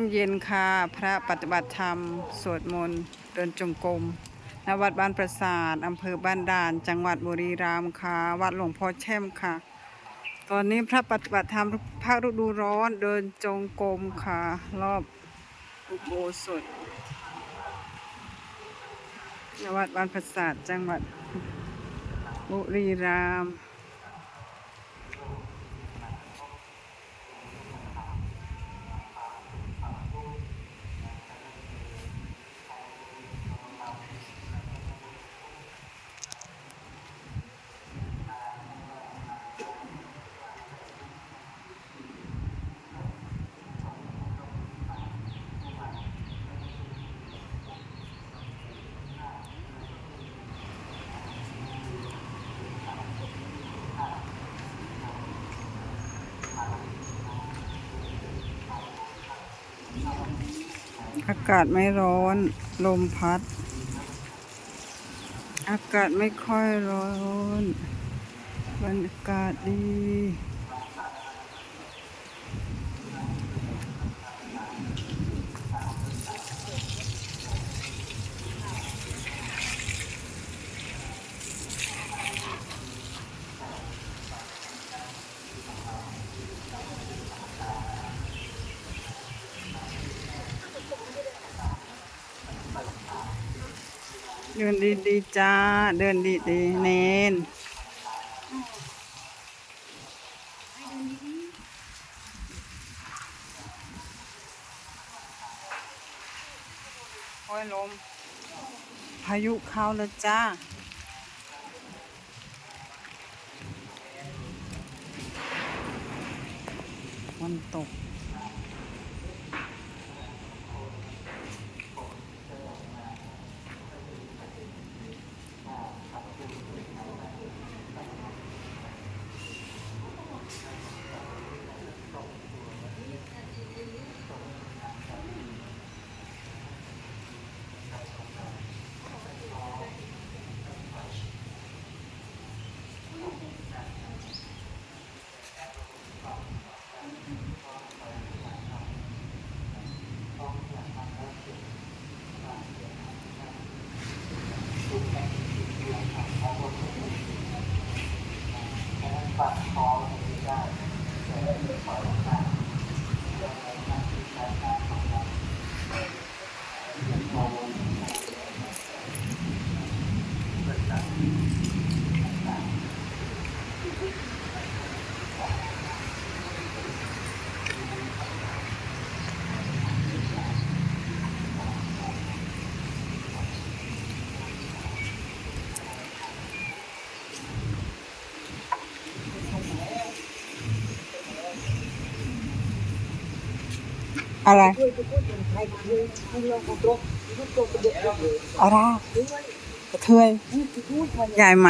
ช่วงเย็นค่ะพระปฏิบัติธรรม สวดมนต์เดินจงกรมณวัดบ้านประสาทอำเภอบ้านด่าน จังหวัดบุรีรัมย์ค่ะ วัดหลวงพ่อแช่มค่ะ ตอนนี้พระปฏิบัติธรรมภาคฤดูร้อนเดินจงกรมค่ะ รอบอุโบสถณวัดบ้านประสาทจังหวัดบุรีรัมย์ อากาศไม่ร้อน ลมพัด อากาศไม่ค่อยร้อน บรรยากาศดี เดินดีดีๆจ้า เดินดีดีๆเน้นโอ้ยลม พายุเข้าแล้วจ้าวันตก อะไร อะไรกระเทยใหญ่ไหม